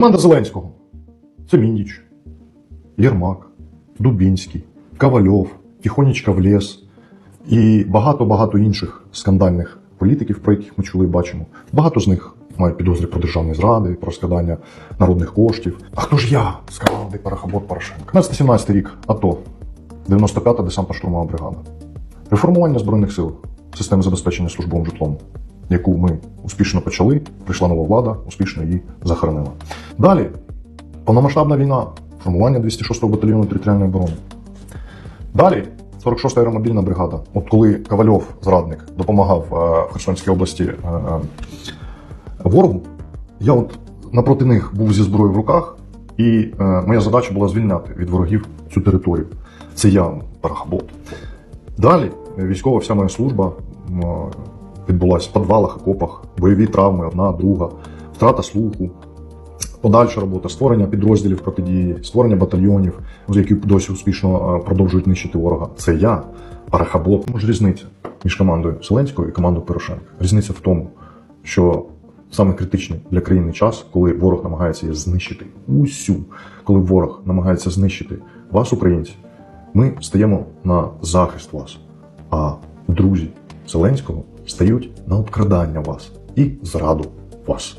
Команда Зеленського це Міндіч, Єрмак, Дубінський, Ковальов, Тихонечка в ліс і багато-багато інших скандальних політиків, про яких ми чули і бачимо. Багато з них мають підозри про державні зради, про складання народних коштів. А хто ж я з команди Парахабот Порошенка? 15-17 рік АТО, 95-та десантно штурмова бригада. Реформування Збройних сил, системи забезпечення службовим житлом, яку ми успішно почали, прийшла нова влада, успішно її захоронила. Далі повномасштабна війна, формування 206-го батальйону територіальної оборони. Далі 46-та аеромобільна бригада. От коли Ковальов, зрадник, допомагав е, в Херсонській області е, е, ворогу, я от напроти них був зі зброєю в руках, і е, моя задача була звільняти від ворогів цю територію. Це я, Парахабот. Далі е, військова вся моя служба е, відбулася в підвалах, окопах, бойові травми, одна, друга, втрата слуху, подальша робота, створення підрозділів протидії, створення батальйонів, які досі успішно е, продовжують нищити ворога. Це я, Парахаблот. Може різниця між командою Зеленського і командою Порошенка. Різниця в тому, що саме критичний для країни час, коли ворог намагається її знищити усю, коли ворог намагається знищити вас, українці, ми стаємо на захист вас. А друзі Зеленського стають на обкрадання вас і зраду вас.